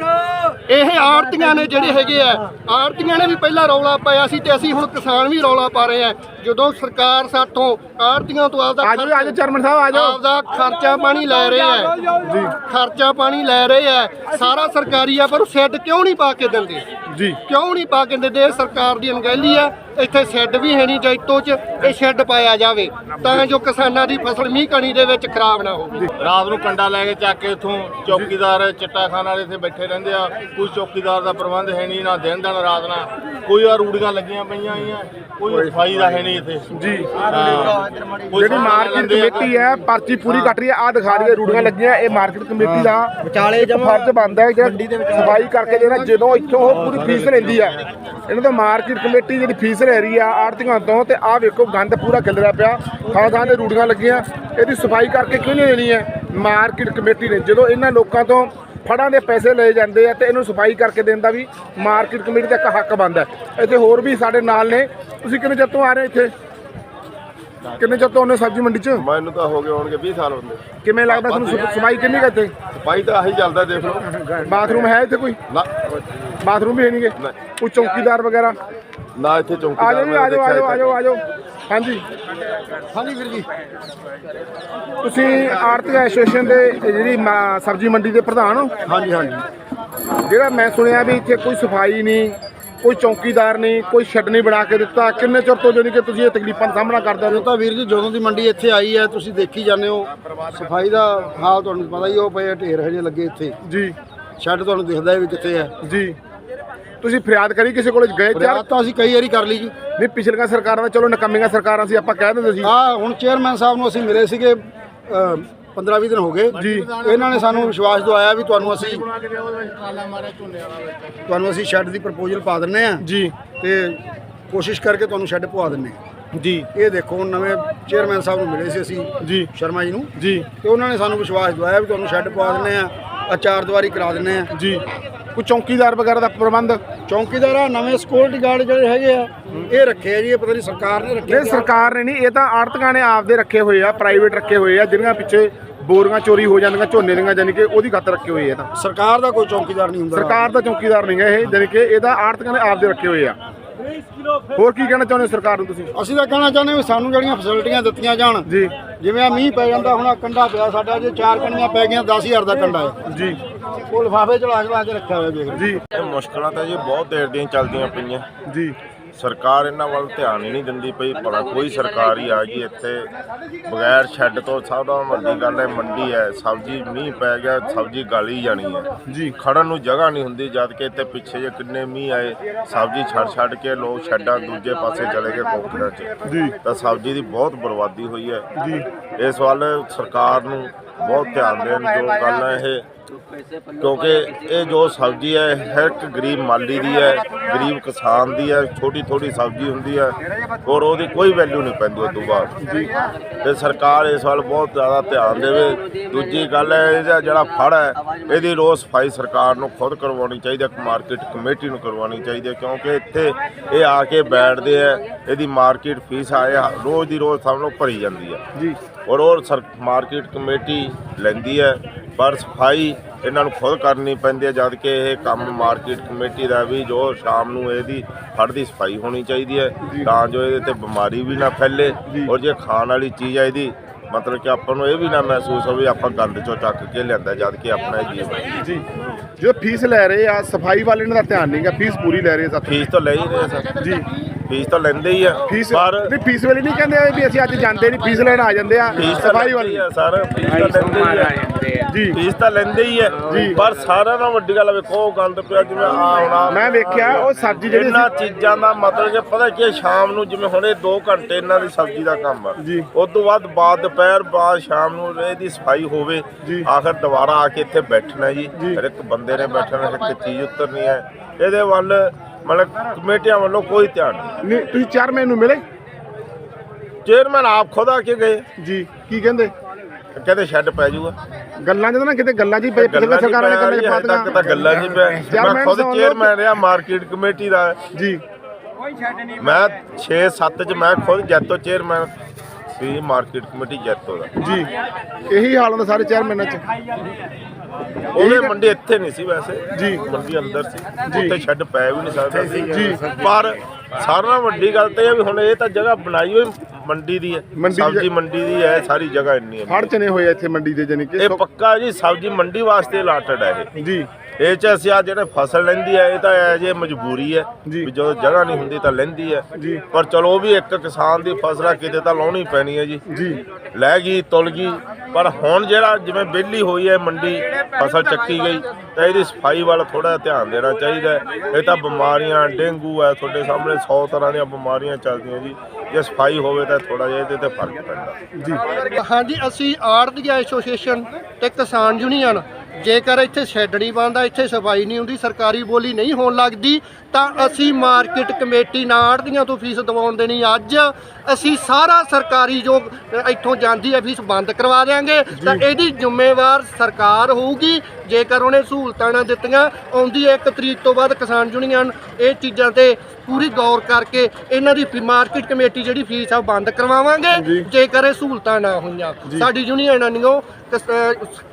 ਇਹ ਆੜਤੀਆਂ ਨੇ ਜਿਹੜੇ ਹੈਗੇ ਆ ਆੜਤੀਆਂ ਨੇ ਵੀ ਪਹਿਲਾਂ ਰੌਲਾ ਪਾਇਆ ਸੀ ਤੇ ਅਸੀਂ ਹੁਣ ਕਿਸਾਨ ਵੀ ਰੌਲਾ ਪਾ ਰਹੇ ਆ। ਜਦੋਂ ਸਰਕਾਰ ਸਾਥੋਂ ਆੜਤੀਆਂ ਤੋਂ ਆਪਦਾ ਆਜੋ ਆਜੋ ਚਰਮਨ ਸਾਹਿਬ ਆਜੋ ਆਪਦਾ ਖਰਚਾ ਪਾਣੀ ਲੈ ਰਹੇ ਆ। ਜੀ। ਖਰਚਾ ਪਾਣੀ ਲੈ ਰਹੇ ਆ। ਸਾਰਾ ਸਰਕਾਰੀ ਆ ਪਰ ਉਹ ਸ਼ੈੱਡ ਕਿਉਂ ਨਹੀਂ ਪਾ ਕੇ ਦਿੰਦੇ? ਜੀ। ਕਿਉਂ ਨਹੀਂ ਪਾ ਕੇ ਦਿੰਦੇ? ਇਹ ਸਰਕਾਰ ਦੀ ਅਣਗਹਿਲੀ ਆ। ਇੱਥੇ ਸ਼ੈੱਡ ਵੀ ਹੈ ਨਹੀਂ ਜੈਤੋ 'ਚ। ਇਹ ਸ਼ੈੱਡ ਪਾਇਆ ਜਾਵੇ। ਤਾਂ ਜੋ ਕਿਸਾਨਾਂ ਦੀ ਫਸਲ ਮੀਂਹ ਕਣੀ ਦੇ ਵਿੱਚ ਖਰਾਬ ਨਾ ਹੋਵੇ। ਰਾਤ ਨੂੰ ਕੰਡਾ ਲੈ ਕੇ ਚੱਕ ਕੇ ਇੱਥੋਂ ਚੌਕੀਦਾਰ ਚਿੱਟਾ ਖਾਨ ਵਾਲੇ ਇੱਥੇ ਬੈਠੇ ਰਹਿੰਦੇ ਆ। ਕੋਈ ਚੌਕੀਦਾਰ ਦਾ ਪ੍ਰਬੰਧ ਹੈ ਨਹੀਂ ਨਾ ਦਿਨ ਦਾ ਨਾ ਰਾਤ ਦਾ ਕੋਈ ਆ ਰੂੜੀਆਂ ਲੱਗੀਆਂ ਪਈਆਂ ਆਈਆਂ। ਕੋਈ ਸਫ਼ਾਈ ਦਾ ਹੈ ਨਹੀਂ ਇੱਥੇ। ਜੀ। ਜਿਹੜੀ ਮਾਰਕੀਟ ਕਮੇਟੀ ਹੈ ਪਰਚੀ ਪੂਰੀ ਕੱਟ ਰਹੀ ਹੈ ਆ ਦਿਖਾ ਰਹੀ ਹੈ ਰੂੜੀਆਂ ਲੱਗੀਆਂ। ਇਹ ਮਾਰਕੀਟ ਕਮੇਟੀ ਦਾ ਵਿਚਾਲੇ ਜਮਾਂ ਫਰਜ਼ ਬਣਦਾ ਹੈ ਕਿ ਸਫ਼ਾਈ ਕਰਕੇ ਦੇਣਾ ਜਦੋਂ ਇੱਥੋਂ ਉਹ ਪੂਰੀ ਫੀਸ ਲੈਂਦੀ ਆ। ਇਹਨਾਂ ਤੋਂ ਮਾਰਕੀਟ ਕਮੇਟੀ ਜਿਹੜੀ ਫੀਸ ਲੈ ਰਹੀ ਆ ਆੜਤੀਆਂ ਤੋਂ ਤੇ ਆਹ ਵੇਖੋ ਗੰਦ ਪੂਰਾ ਖਿਲਰਿਆ ਪਿਆ। ਥਾਂ ਥਾਂ ਤੇ ਰੂੜੀਆਂ ਲੱਗੀਆਂ। ਇਹਦੀ ਸਫ਼ਾਈ ਕਰਕੇ ਕਿਉਂ ਨਹੀਂ ਦੇਣੀ ਹੈ ਮਾਰਕੀਟ ਕਮੇਟੀ ਨੇ। ਜਦੋਂ ਇਹਨਾਂ ਲੋਕਾਂ ਤੋਂ ਫੜਾਂ ਦੇ ਪੈਸੇ ਲਏ ਜਾਂਦੇ ਆ ਤੇ ਇਹਨੂੰ ਸਫ਼ਾਈ ਕਰਕੇ ਦੇਣ ਦਾ ਵੀ ਮਾਰਕੀਟ ਕਮੇਟੀ ਦਾ ਇੱਕ ਹੱਕ ਬਣਦਾ। ਇੱਥੇ ਹੋਰ ਵੀ ਸਾਡੇ ਨਾਲ ਨੇ। ਤੁਸੀਂ ਕਿੰਨੇ ਚਿਰ ਤੋਂ ਆ ਰਹੇ ਇੱਥੇ? ਕਿੰਨੇ ਚਿਰ ਤੋਂ ਆਉਂਦੇ ਸਬਜ਼ੀ ਮੰਡੀ 'ਚ? ਮੈਨੂੰ ਤਾਂ ਹੋ ਗਏ ਹੋਣਗੇ 20 ਸਾਲ ਹੁੰਦੇ ਕਿਵੇਂ ਲੱਗਦਾ ਤੁਹਾਨੂੰ? ਸਫ਼ਾਈ ਕਿੰਨੀ ਕੁ ਇੱਥੇ? ਸਫ਼ਾਈ ਤਾਂ ਆਹੀ ਚੱਲਦਾ ਦੇਖ ਲਓ। ਬਾਥਰੂਮ ਹੈ ਇੱਥੇ ਕੋਈ? ਨਾ। ਬਾਥਰੂਮ ਵੀ ਹੈ ਨਹੀਂਗੇ? ਕੋਈ ਚੌਕੀਦਾਰ ਵਗੈਰਾ? ਨਾ ਇੱਥੇ ਚੌਂਕੀਦਾਰ ਆ ਜਾਓ ਆ ਜਾਓ ਆ ਜਾਓ ਆ ਜਾਓ ਹਾਂਜੀ। ਹਾਂਜੀ ਵੀਰ ਜੀ। ਤੁਸੀਂ ਆਰਥਿਕ ਐਸੋਸੀਏਸ਼ਨ ਦੇ ਜਿਹੜੀ ਸਬਜ਼ੀ ਮੰਡੀ ਦੇ ਪ੍ਰਧਾਨ ਹੋ? ਹਾਂਜੀ ਹਾਂਜੀ। ਜਿਹੜਾ ਮੈਂ ਸੁਣਿਆ ਵੀ ਇੱਥੇ ਕੋਈ ਸਫ਼ਾਈ ਨਹੀਂ ਕੋਈ ਚੌਕੀਦਾਰ ਨਹੀਂ ਕੋਈ ਸ਼ੈੱਡ ਨਹੀਂ ਬਣਾ ਕੇ ਦਿੱਤਾ। ਕਿੰਨੇ ਚਿਰ ਤੋਂ ਜਾਨੀ ਕਿ ਤੁਸੀਂ ਇਹ ਤਕਲੀਫਾਂ ਦਾ ਸਾਹਮਣਾ ਕਰਦੇ ਹੋ ਤਾਂ ਵੀਰ ਜੀ ਜਦੋਂ ਦੀ ਮੰਡੀ ਇੱਥੇ ਆਈ ਹੈ ਤੁਸੀਂ ਦੇਖੀ ਜਾਂਦੇ ਹੋ। ਸਫ਼ਾਈ ਦਾ ਹਾਲ ਤੁਹਾਨੂੰ ਪਤਾ ਹੀ ਉਹ ਪਏ ਢੇਰ ਹਜੇ ਲੱਗੇ ਇੱਥੇ। ਜੀ। ਸ਼ੈੱਡ ਤੁਹਾਨੂੰ ਦਿਖਦਾ ਹੈ ਵੀ ਕਿੱਥੇ ਹੈ। ਜੀ। ਤੁਸੀਂ ਫਰਿਆਦ ਕਰੀ ਕਿਸੇ ਕੋਲ ਗਏ ਚਾਰ? ਤਾਂ ਅਸੀਂ ਕਈ ਵਾਰੀ ਕਰ ਲਈ ਜੀ। ਨਹੀਂ ਪਿਛਲੀਆਂ ਸਰਕਾਰਾਂ ਦਾ ਚਲੋ ਨਕਮੀਆਂ ਸਰਕਾਰਾਂ ਸੀ ਆਪਾਂ ਕਹਿ ਦਿੰਦੇ ਸੀ। ਆ ਹੁਣ ਚੇਅਰਮੈਨ ਸਾਹਿਬ ਨੂੰ ਅਸੀਂ ਮਿਲੇ ਸੀਗੇ 15-20 ਦਿਨ ਹੋ ਗਏ। ਜੀ। ਇਹਨਾਂ ਨੇ ਸਾਨੂੰ ਵਿਸ਼ਵਾਸ ਦਵਾਇਆ ਵੀ ਤੁਹਾਨੂੰ ਅਸੀਂ ਤੁਹਾਨੂੰ ਅਸੀਂ ਸ਼ੈੱਡ ਦੀ ਪ੍ਰਪੋਜ਼ਲ ਪਾ ਦਿੰਨੇ ਆ ਜੀ। ਤੇ ਕੋਸ਼ਿਸ਼ ਕਰਕੇ ਤੁਹਾਨੂੰ ਸ਼ੈੱਡ ਪਵਾ ਦਿੰਨੇ ਆ ਜੀ। ਇਹ ਦੇਖੋ ਨਵੇਂ ਚੇਅਰਮੈਨ ਸਾਹਿਬ ਨੂੰ ਮਿਲੇ ਸੀ ਅਸੀਂ ਜੀ। ਸ਼ਰਮਾ ਜੀ ਨੂੰ। ਜੀ। ਤੇ ਉਹਨਾਂ ਨੇ ਸਾਨੂੰ ਵਿਸ਼ਵਾਸ ਦਵਾਇਆ ਵੀ ਤੁਹਾਨੂੰ ਸ਼ੈੱਡ ਪਵਾ ਦਿੰਨੇ ਆ ਆ ਚਾਰ ਦੀਵਾਰੀ ਕਰਾ ਦਿੰਨੇ ਆ। ਜੀ। ਕੋਈ ਚੌਕੀਦਾਰ ਵਗੈਰਾ ਦਾ ਪ੍ਰਬੰਧ? ਚੌਂਕੀਦਾਰ ਆ ਨਵੇਂ ਸਿਕਿਉਰਿਟੀ ਗਾਰਡ ਜਿਹੜੇ ਹੈਗੇ ਆ ਇਹ ਰੱਖੇ ਆ ਜੀ ਇਹ ਪਤਾ ਨਹੀਂ ਸਰਕਾਰ ਨੇ ਰੱਖੇ ਨਹੀਂ ਸਰਕਾਰ ਨੇ ਨਹੀਂ ਇਹ ਤਾਂ ਆੜਤਕਾਂ ਨੇ ਆਪਦੇ ਰੱਖੇ ਹੋਏ ਆ ਪ੍ਰਾਈਵੇਟ ਰੱਖੇ ਹੋਏ ਆ ਜਿਹਨਾਂ ਪਿੱਛੇ ਬੋਰੀਆਂ ਚੋਰੀ ਹੋ ਜਾਂਦੀਆਂ ਝੋਨੇ ਦੀਆਂ ਜਾਨੀ ਕਿ ਉਹਦੀ ਖਾਤਰ ਰੱਖੇ ਹੋਏ ਆ ਇਹ ਤਾਂ। ਸਰਕਾਰ ਦਾ ਕੋਈ ਚੌਂਕੀਦਾਰ ਨਹੀਂ ਹੁੰਦਾ। ਸਰਕਾਰ ਦਾ ਚੌਕੀਦਾਰ ਨਹੀਂ ਹੈ ਇਹ ਜਾਨੀ ਕਿ ਇਹਦਾ ਆੜਤਕਾਂ ਨੇ ਆਪਦੇ ਰੱਖੇ ਹੋਏ ਆ। ਹੋਰ ਕੀ ਕਹਿਣਾ ਚਾਹੁੰਦੇ ਹੋ ਸਰਕਾਰ ਨੂੰ ਤੁਸੀਂ? ਅਸੀਂ ਤਾਂ ਕਹਿਣਾ ਚਾਹੁੰਦੇ ਵੀ ਸਾਨੂੰ ਜਿਹੜੀਆਂ ਫੈਸਿਲਿਟੀਆਂ ਦਿੱਤੀਆਂ ਜਾਣ ਜੀ। ਜਿਵੇਂ ਆ ਮੀਂਹ ਪੈ ਜਾਂਦਾ ਹੁਣ ਆਹ ਕੰਡਾ ਪਿਆ ਸਾਡਾ ਜੇ ਚਾਰ ਕਣੀਆਂ ਪੈ ਗਈਆਂ 10000 ਦਾ ਕੰਡਾ ਹੈ। ਜੀ। ਉਹ ਲਿਫਾਫੇ ਚੜਾ ਚੜਾ ਕੇ ਰੱਖਿਆ ਹੋਇਆ ਦੇਖ। ਜੀ। ਇਹ ਮੁਸ਼ਕਲਾਂ ਤਾਂ ਜੀ ਬਹੁਤ ਦੇਰ ਦੀਆਂ ਚੱਲਦੀਆਂ ਪਈਆਂ। ਜੀ। ਸਰਕਾਰ ਇਹਨਾਂ ਵੱਲ ਧਿਆਨ ਹੀ ਨਹੀਂ ਦਿੰਦੀ ਪਈ ਭਲਾ ਕੋਈ ਸਰਕਾਰ ਹੀ ਆ ਗਈ ਇੱਥੇ। ਬਗੈਰ ਛੱਡ ਤੋਂ ਸਭ ਤੋਂ ਵੱਡੀ ਗੱਲ ਹੈ ਮੰਡੀ ਹੈ ਸਬਜ਼ੀ ਮੀਂਹ ਪੈ ਗਿਆ ਸਬਜ਼ੀ ਗਾਲੀ ਜਾਣੀ ਹੈ। ਜੀ। ਖੜਨ ਨੂੰ ਜਗ੍ਹਾ ਨਹੀਂ ਹੁੰਦੀ ਜਦ ਕਿ ਇੱਥੇ ਪਿੱਛੇ ਜੇ ਕਿੰਨੇ ਮੀਂਹ ਆਏ ਸਬਜ਼ੀ ਛੱਡ ਛੱਡ ਕੇ ਲੋਕ ਛੱਡਾਂ ਦੂਜੇ ਪਾਸੇ ਚਲੇ ਗਏ ਕੋਕਰਾਂ 'ਚ। ਜੀ। ਤਾਂ ਸਬਜ਼ੀ ਦੀ ਬਹੁਤ ਬਰਬਾਦੀ ਹੋਈ ਹੈ। ਜੀ। ਇਸ ਵੱਲ ਸਰਕਾਰ ਨੂੰ ਬਹੁਤ ਧਿਆਨ ਦੇਣ ਜੋ ਗੱਲ ਹੈ ਇਹ ਕਿਉਂਕਿ ਇਹ ਜੋ ਸਬਜ਼ੀ ਹੈ, ਹਰ ਇੱਕ ਗਰੀਬ ਮਾਲੀ ਦੀ ਹੈ, ਗਰੀਬ ਕਿਸਾਨ ਦੀ ਹੈ ਛੋਟੀ ਥੋੜੀ ਸਬਜ਼ੀ ਹੁੰਦੀ ਹੈ ਔਰ ਉਹਦੀ ਕੋਈ ਵੈਲਿਊ ਨਹੀਂ ਪੈਂਦੀ ਉਸ ਤੋਂ ਬਾਅਦ। ਤੇ ਸਰਕਾਰ ਇਸ ਵੱਲ ਬਹੁਤ ਜ਼ਿਆਦਾ ਧਿਆਨ ਦੇਵੇ। ਦੂਜੀ ਗੱਲ ਹੈ, ਇਹਦਾ ਜਿਹੜਾ ਫੜ ਹੈ, ਇਹਦੀ ਰੋਜ਼ ਸਫ਼ਾਈ ਸਰਕਾਰ ਨੂੰ ਖੁਦ ਕਰਵਾਉਣੀ ਚਾਹੀਦੀ ਹੈ ਮਾਰਕੀਟ ਕਮੇਟੀ ਨੂੰ ਕਰਵਾਉਣੀ ਚਾਹੀਦੀ ਹੈ, ਕਿਉਂਕਿ ਇੱਥੇ ਇਹ ਆ ਕੇ ਬੈਠਦੇ ਆ ਇਹਦੀ ਮਾਰਕੀਟ ਫੀਸ ਆਇਆ ਰੋਜ਼ ਦੀ ਰੋਜ਼ ਸਭ ਨੂੰ ਭਰੀ ਜਾਂਦੀ ਹੈ। ਜੀ। ਔਰ ਉਹ ਸਰ ਮਾਰਕੀਟ ਕਮੇਟੀ ਲੈਂਦੀ ਹੈ ਪਰ ਸਫ਼ਾਈ ਇਹਨਾਂ ਨੂੰ ਖੁਦ ਕਰਨੀ ਪੈਂਦੀ ਹੈ ਜਦ ਕਿ ਇਹ ਕੰਮ ਮਾਰਕੀਟ ਕਮੇਟੀ ਦਾ ਵੀ ਜੋ ਸ਼ਾਮ ਨੂੰ ਇਹਦੀ ਫੜ ਦੀ ਸਫ਼ਾਈ ਹੋਣੀ ਚਾਹੀਦੀ ਹੈ ਤਾਂ ਜੋ ਇਹਦੇ ਤੇ ਬਿਮਾਰੀ ਵੀ ਨਾ ਫੈਲੇ ਔਰ ਜੇ ਖਾਣ ਵਾਲੀ ਚੀਜ਼ ਹੈ ਇਹਦੀ ਮਤਲਬ ਕਿ ਆਪਾਂ ਨੂੰ ਇਹ ਵੀ ਨਾ ਮਹਿਸੂਸ ਹੋਵੇ ਆਪਾਂ ਗੰਦ ਚੋਂ ਚੱਕ ਕੇ ਲਿਆਂਦਾ ਜਦ ਕਿ ਆਪਣਾ ਇਹ ਜੀਵ ਹੈ। ਜੀ। ਜੋ ਫੀਸ ਲੈ ਰਹੇ ਆ ਸਫ਼ਾਈ ਵਾਲੇ ਨੇ ਦਾ ਧਿਆਨ ਨਹੀਂਗਾ ਫੀਸ ਪੂਰੀ ਲੈ ਰਹੇ ਸਾਥ ਫੀਸ ਤਾਂ ਲੈ ਹੀ ਰਹੇ ਸਰ। ਜੀ। ਫੀਸ ਤਾਂ ਲੈਂਦੇ ਹੀ ਆ ਫੀਸ ਪਰ ਨਹੀਂ ਫੀਸ ਵਾਲੇ ਨਹੀਂ ਕਹਿੰਦੇ ਵੀ ਅਸੀਂ ਅੱਜ ਜਾਂਦੇ ਨਹੀਂ ਫੀਸ ਲੈਣ ਆ ਜਾਂਦੇ ਆ ਫੀਸ ਤਾਂ ਸਫ਼ਾਈ ਲੈਂਦੇ ਵਾਲੀ ਹੀ ਆ ਸਰ ਫੀਸ ਤਾਂ ਲੈਂਦੇ ਹੀ ਆ। ਜੀ। ਫੀਸ ਤਾਂ ਲੈਂਦੇ ਹੀ ਹੈ ਪਰ ਸਾਰਿਆਂ ਨਾਲੋਂ ਵੱਡੀ ਗੱਲ ਵੇਖੋ ਉਹ ਗੰਦ ਪਿਆ ਜਿਵੇਂ ਆ ਹੋਣਾ। ਮੈਂ ਵੇਖਿਆ ਉਹ ਸਬਜ਼ੀ ਜਿਹੜੀ ਇਹਨਾਂ ਚੀਜ਼ਾਂ ਦਾ ਮਤਲਬ ਕਿ ਪਤਾ ਕੀ ਹੈ, ਸ਼ਾਮ ਨੂੰ ਜਿਵੇਂ ਹੁਣ ਇਹ 2 ਘੰਟੇ ਇਹਨਾਂ ਦੀ ਸਬਜ਼ੀ ਦਾ ਕੰਮ ਆ। ਜੀ। ਉਸ ਤੋਂ ਬਾਅਦ ਬਾਅਦ ਦੁਪਹਿਰ ਬਾਅਦ ਸ਼ਾਮ ਨੂੰ ਇਹਦੀ ਸਫ਼ਾਈ ਹੋਵੇ ਜੀ। ਆਖਰ ਦੁਬਾਰਾ ਆ ਕੇ ਇੱਥੇ ਬੈਠਣਾ ਜੀ। ਹਰ ਇੱਕ ਬੰਦੇ ਨੇ ਬੈਠਣਾ ਹਰ ਇੱਕ ਚੀਜ਼ ਉਤਰਨੀ ਹੈ। ਇਹਦੇ ਵੱਲ ਮਤਲਬ ਕਮੇਟੀਆਂ ਵੱਲੋਂ ਕੋਈ ਧਿਆਨ ਨਹੀਂ। ਨਹੀਂ ਤੁਸੀਂ ਚੇਅਰਮੈਨ ਨੂੰ ਮਿਲੇ? ਚੇਅਰਮੈਨ ਆਪ ਖੁਦ ਆ ਕੇ ਗਏ। ਜੀ ਕੀ ਕਹਿੰਦੇ? ਕਹਿੰਦੇ ਸ਼ੈੱਡ ਪੈ ਜਾਊਗਾ ਗੱਲਾਂ ਜਦੋਂ ਨਾ ਕਿਤੇ ਗੱਲਾਂ ਹੀ ਪਏ ਪਿਛਲੇ ਸਰਕਾਰਾਂ ਨੇ ਜੀ, ਹਜੇ ਤੱਕ ਤਾਂ ਗੱਲਾਂ ਨਹੀਂ ਪਿਆ ਮੈਂ ਖੁਦ ਚੇਅਰਮੈਨ ਰਿਹਾ ਮਾਰਕੀਟ ਕਮੇਟੀ ਦਾ। ਜੀ। ਮੈਂ 6 7 ਚ ਮੈਂ ਖੁਦ ਜੈਤੋ ਚੇਅਰਮੈਨ ਸੀ ਮਾਰਕੀਟ ਕਮੇਟੀ ਜੈਤੋ ਦਾ। ਜੀ। ਇਹੀ ਹਾਲ ਹੁੰਦਾ ਸਾਰੇ ਚੇਅਰਮੈਨਾਂ 'ਚ। ਉਹਦੇ ਮੰਡੀ ਇੱਥੇ ਨਹੀਂ ਸੀ ਵੈਸੇ। ਜੀ। ਮੰਡੀ ਅੰਦਰ ਸੀ। ਉੱਥੇ ਛੱਡ ਪੈ ਵੀ ਨਹੀਂ ਸਕਦਾ ਸੀ। ਜੀ। ਪਰ ਸਾਰਿਆਂ ਨਾਲੋਂ ਵੱਡੀ ਗੱਲ ਤੇ ਇਹ ਵੀ ਹੁਣ ਇਹ ਤਾਂ ਜਗ੍ਹਾ ਬਣਾਈ ਹੋਈ ਮੰਡੀ ਦੀ ਹੈ। ਮੰਡੀ ਦੀ ਸਬਜ਼ੀ ਮੰਡੀ ਦੀ ਹੈ ਸਾਰੀ ਜਗ੍ਹਾ ਇੰਨੀ ਹੈ। ਹੜ ਚਨੇ ਹੋਏ ਆ ਇੱਥੇ ਮੰਡੀ ਦੇ ਜਾਨੀ ਕਿ ਇਹ ਪੱਕਾ ਜੀ ਸਬਜ਼ੀ ਮੰਡੀ ਵਾਸਤੇ ਅਲਾਟਡ ਹੈ ਇਹ। ਜੀ। ਇਹ ਚ ਅਸੀਂ ਆ ਜਿਹੜੇ ਫਸਲ ਲੈਂਦੀ ਹੈ ਇਹ ਤਾਂ ਐ ਜੇ ਮਜਬੂਰੀ ਹੈ ਜੀ। ਵੀ ਜਦੋਂ ਜਗ੍ਹਾ ਨਹੀਂ ਹੁੰਦੀ ਤਾਂ ਲੈਂਦੀ ਹੈ। ਜੀ। ਪਰ ਚਲੋ ਵੀ ਇੱਕ ਕਿਸਾਨ ਦੀ ਫਸਲ ਆ ਕਿਤੇ ਤਾਂ ਲਾਉਣੀ ਪੈਣੀ ਹੈ ਜੀ। ਜੀ। ਲੈ ਗਈ ਤੁਲ ਗਈ। ਪਰ ਹੁਣ ਜਿਹੜਾ ਜਿਵੇਂ ਵਿਹਲੀ ਹੋਈ ਹੈ ਮੰਡੀ ਫਸਲ ਚੱਕੀ ਗਈ ਤਾਂ ਇਹਦੀ ਸਫ਼ਾਈ ਵੱਲ ਥੋੜਾ ਧਿਆਨ ਦੇਣਾ ਚਾਹੀਦਾ। ਇਹ ਤਾਂ ਬਿਮਾਰੀਆਂ ਡੇਂਗੂ ਹੈ ਤੁਹਾਡੇ ਸਾਹਮਣੇ 100 ਤਰ੍ਹਾਂ ਦੀਆਂ ਬਿਮਾਰੀਆਂ ਚੱਲਦੀਆਂ ਜੀ। ਜੇ ਸਫ਼ਾਈ ਹੋਵੇ ਤਾਂ ਥੋੜਾ ਜਿਹਾ ਇਹਦੇ ਤੇ ਫ਼ਰਕ ਪੈਂਦਾ। ਹਾਂਜੀ ਅਸੀਂ ਆੜਤੀਆ ਐਸੋਸੀਏਸ਼ਨ ਤੇ ਕਿਸਾਨ ਯੂਨੀਅਨ ਜੇਕਰ ਇੱਥੇ ਸ਼ੈੱਡ ਨਹੀਂ ਬਣਦਾ ਇੱਥੇ ਸਫ਼ਾਈ ਨਹੀਂ ਹੁੰਦੀ ਸਰਕਾਰੀ ਬੋਲੀ ਨਹੀਂ ਹੋਣ ਲੱਗਦੀ ਤਾਂ ਅਸੀਂ ਮਾਰਕੀਟ ਕਮੇਟੀ ਨਾਲ ਆੜਤੀਆਂ ਤੋਂ ਫੀਸ ਦਿਵਾਉਣ ਦੇਣੀ। ਅੱਜ ਅਸੀਂ ਸਾਰਾ ਸਰਕਾਰੀ ਜੋ ਇੱਥੋਂ ਜਾਂਦੀ ਹੈ ਫੀਸ ਬੰਦ ਕਰਵਾ ਦਿਆਂਗੇ। ਤਾਂ ਇਹਦੀ ਜ਼ਿੰਮੇਵਾਰ ਸਰਕਾਰ ਹੋਊਗੀ। ਜੇਕਰ ਉਹਨੇ ਸਹੂਲਤਾਂ ਨਾ ਦਿੱਤੀਆਂ ਆਉਂਦੀ ਇੱਕ ਤਰੀਕ ਤੋਂ ਬਾਅਦ ਕਿਸਾਨ ਯੂਨੀਅਨ ਇਹ ਚੀਜ਼ਾਂ ਤੇ ਪੂਰੀ ਗੌਰ ਕਰਕੇ ਇਹਨਾਂ ਦੀ ਮਾਰਕੀਟ ਕਮੇਟੀ ਜਿਹੜੀ ਫੀਸ ਆ ਬੰਦ ਕਰਵਾਵਾਂਗੇ ਜੇਕਰ ਇਹ ਸਹੂਲਤਾਂ ਨਾ ਹੋਈਆਂ। ਸਾਡੀ ਯੂਨੀਅਨ ਨਿਓ